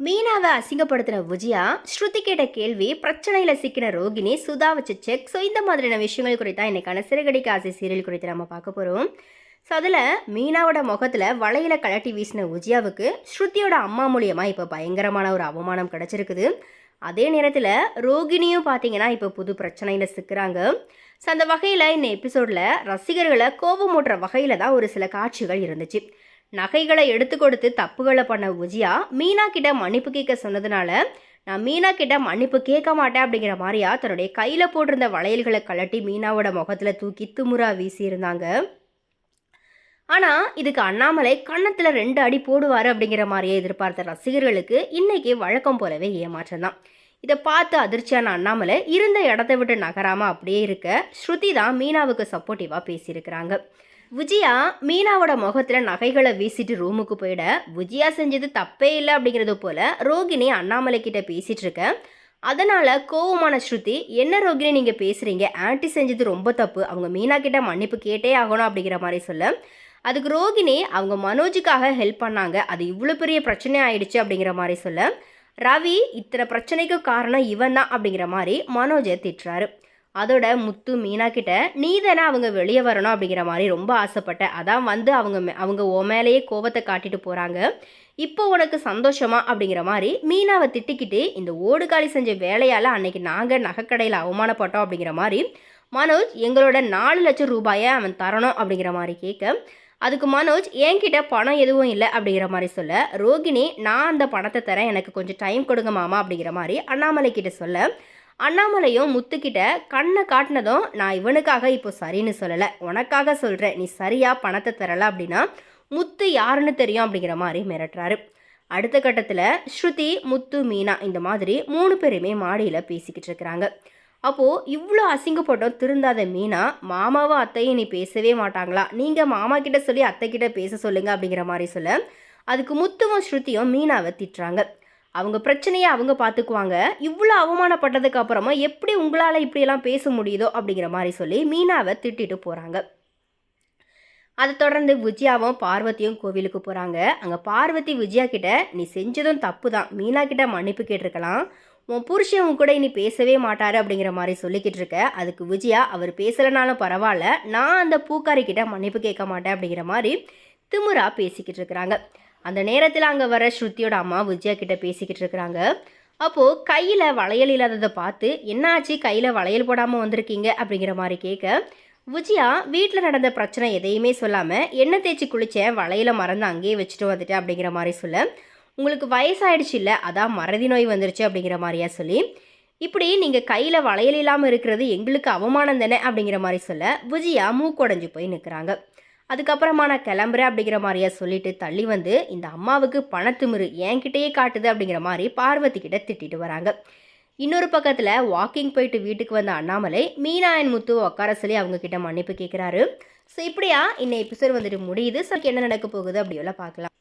மீனாவை அசிங்கப்படுத்தின விஜயா ஸ்ருதி கேட்ட கேள்வி பிரச்சனையில் சிக்கின ரோகிணி சுதா வச்சு செக் ஸோ இந்த மாதிரியான விஷயங்கள் குறித்தான் இன்னைக்கான சிறுகடிக்க ஆசை சீரியல் குறித்து நம்ம பார்க்க போகிறோம் ஸோ அதில் மீனாவோட முகத்தில் வலையில் கழட்டி வீசின உஜியாவுக்கு ஸ்ருதியோட அம்மா மூலியமாக இப்போ பயங்கரமான ஒரு அவமானம் கிடச்சிருக்குது. அதே நேரத்தில் ரோகிணியும் பார்த்தீங்கன்னா இப்போ புது பிரச்சனையில் சிக்கிறாங்க. ஸோ அந்த வகையில் இந்த எபிசோடில் ரசிகர்களை கோபமூட்டுற வகையில் தான் ஒரு சில காட்சிகள் இருந்துச்சு. நகைகளை எடுத்து கொடுத்து தப்புகளை பண்ண விஜயா மீனா கிட்ட மன்னிப்பு கேட்க சொன்னதுனால நான் மீனா கிட்ட மன்னிப்பு கேட்க மாட்டேன் அப்படிங்கிற மாதிரியா தன்னுடைய கையில் போட்டிருந்த வளையல்களை கழட்டி மீனாவோட முகத்தில் தூக்கி துமுறா வீசியிருந்தாங்க ஆனால் இதுக்கு அண்ணாமலை கன்னத்தில் ரெண்டு அடி போடுவார் அப்படிங்கிற மாதிரியே எதிர்பார்த்த ரசிகர்களுக்கு இன்றைக்கி வழக்கம் போலவே ஏமாற்றம் தான். இதை பார்த்து அதிர்ச்சியான அண்ணாமலை இருந்த இடத்த விட்டு நகராமல் அப்படியே இருக்க ஸ்ருதி தான் மீனாவுக்கு சப்போர்ட்டிவாக பேசியிருக்கிறாங்க. விஜயா மீனாவோட முகத்தில் நகைகளை வீசிட்டு ரூமுக்கு போயிட விஜயா செஞ்சது தப்பே இல்லை அப்படிங்கிறது போல ரோகிணி அண்ணாமலை கிட்ட பேசிட்டு இருக்க. அதனால கோவமான ஸ்ருதி என்ன ரோகிணி நீங்க பேசுறீங்க? ஆன்டி செஞ்சது ரொம்ப தப்பு. அவங்க மீனா கிட்ட மன்னிப்பு கேட்டே ஆகணும் அப்படிங்கிற மாதிரி சொல்ல. அதுக்கு ரோகிணி அவங்க மனோஜுக்காக ஹெல்ப் பண்ணாங்க. அது இவ்வளோ பெரிய பிரச்சனை ஆயிடுச்சு அப்படிங்கிற மாதிரி சொல்ல. ரவி இத்தனை பிரச்சனைக்கு காரணம் இவன் தான் அப்படிங்கிற மாதிரி மனோஜை திட்டுறாரு. அதோட முத்து மீனா கிட்ட நீ தானே அவங்க வெளியே வரணும் அப்படிங்கிற மாதிரி ரொம்ப ஆசைப்பட்ட அதான் வந்து அவங்க மே- அவங்க ஓ மேலேயே கோபத்தை காட்டிட்டு போகிறாங்க இப்போ உனக்கு சந்தோஷமா? அப்படிங்கிற மாதிரி மீனாவை திட்டிக்கிட்டு இந்த ஓடுகாலி செஞ்ச வேலையால் அன்னைக்கு நாங்கள் நகைக்கடையில் அவமானப்பட்டோம் அப்படிங்கிற மாதிரி மனோஜ் எங்களோட நாலு லட்சம் ரூபாயை அவன் தரணும் அப்படிங்கிற மாதிரி கேட்க அதுக்கு மனோஜ் என்கிட்ட பணம் எதுவும் இல்லை அப்படிங்கிற மாதிரி சொல்ல ரோகிணி நான் அந்த பணத்தை தரேன் எனக்கு கொஞ்சம் டைம் கொடுங்க மாமா அப்படிங்கிற மாதிரி அண்ணாமலை கிட்ட சொல்ல அண்ணாமலையும் முத்துக்கிட்ட கண்ணை காட்டினதும் நான் இவனுக்காக இப்போ சரின்னு சொல்லலை. உனக்காக சொல்கிறேன் நீ சரியாக பணத்தை தரல அப்படின்னா முத்து யாருன்னு தெரியும் அப்படிங்கிற மாதிரி மிரட்டுறாரு. அடுத்த கட்டத்தில் ஸ்ருதி முத்து மீனா இந்த மாதிரி மூணு பேருமே மாடியில் பேசிக்கிட்டு இருக்கிறாங்க. அப்போது இவ்வளோ அசிங்கப்பட்டோம் திருந்தாத மீனா மாமாவும் அத்தையும் நீ பேசவே மாட்டாங்களா? நீங்கள் மாமா கிட்ட சொல்லி அத்தை கிட்ட பேச சொல்லுங்க அப்படிங்கிற மாதிரி சொல்ல அதுக்கு முத்துவும் ஸ்ருதியும் மீனாவை திட்டுறாங்க. அவங்க பிரச்சனையை அவங்க பார்த்துக்குவாங்க. இவ்வளோ அவமானப்பட்டதுக்கு அப்புறமா எப்படி உங்களால் இப்படியெல்லாம் பேச முடியுதோ அப்படிங்கிற மாதிரி சொல்லி மீனாவை திட்டிட்டு போகிறாங்க அதை தொடர்ந்து விஜயாவும் பார்வதியும் கோவிலுக்கு போகிறாங்க அங்கே பார்வதி விஜயா கிட்ட நீ செஞ்சதும் தப்பு தான் மீனா கிட்ட மன்னிப்பு கேட்டிருக்கலாம். உன் புருஷன் உன் கூட இனி பேசவே மாட்டாரு அப்படிங்கிற மாதிரி சொல்லிக்கிட்டு இருக்க. அதுக்கு விஜயா அவர் பேசலைனாலும் பரவாயில்ல. நான் அந்த பூக்காரி கிட்ட மன்னிப்பு கேட்க மாட்டேன் அப்படிங்கிற மாதிரி திமுறா பேசிக்கிட்டு இருக்கிறாங்க. அந்த நேரத்தில் அங்கே வர ஸ்ருதியோட அம்மா விஜயா கிட்ட பேசிக்கிட்டு இருக்கிறாங்க. அப்போது கையில் வளையல் இல்லாததை பார்த்து என்னாச்சு? கையில் வளையல் போடாமல் வந்திருக்கீங்க? அப்படிங்கிற மாதிரி கேட்க விஜயா வீட்டில் நடந்த பிரச்சனை எதையுமே சொல்லாமல் எண்ணெய் தேய்ச்சி குளித்தேன் வளையல மறந்து அங்கேயே வச்சுட்டு வந்துட்டேன் அப்படிங்கிற மாதிரி சொல்ல உங்களுக்கு வயசாயிடுச்சு இல்லை? அதான் மறதி நோய் வந்துருச்சு அப்படிங்கிற மாதிரியா சொல்லி இப்படி நீங்கள் கையில் வளையல் இல்லாமல் இருக்கிறது எங்களுக்கு அவமானம் தானே? அப்படிங்கிற மாதிரி சொல்ல விஜயா மூக்குடைஞ்சு போய் நிற்கிறாங்க அதுக்கப்புறமா நான் கிளம்புறேன் அப்படிங்கிற மாதிரியா சொல்லிட்டு தள்ளி வந்து இந்த அம்மாவுக்கு பணத்துமிரு என்கிட்டயே காட்டுது அப்படிங்கிற மாதிரி பார்வதி கிட்ட திட்டிட்டு வராங்க. இன்னொரு பக்கத்தில் வாக்கிங் போயிட்டு வீட்டுக்கு வந்த அண்ணாமலை மீனா முத்து உட்கார சொல்லி அவங்க கிட்ட மன்னிப்பு கேட்குறாரு ஸோ இப்படியா இந்த எபிசோட் வந்துட்டு முடியுது. ஸோ என்ன நடக்க போகுது அப்படியெல்லாம் பார்க்கலாம்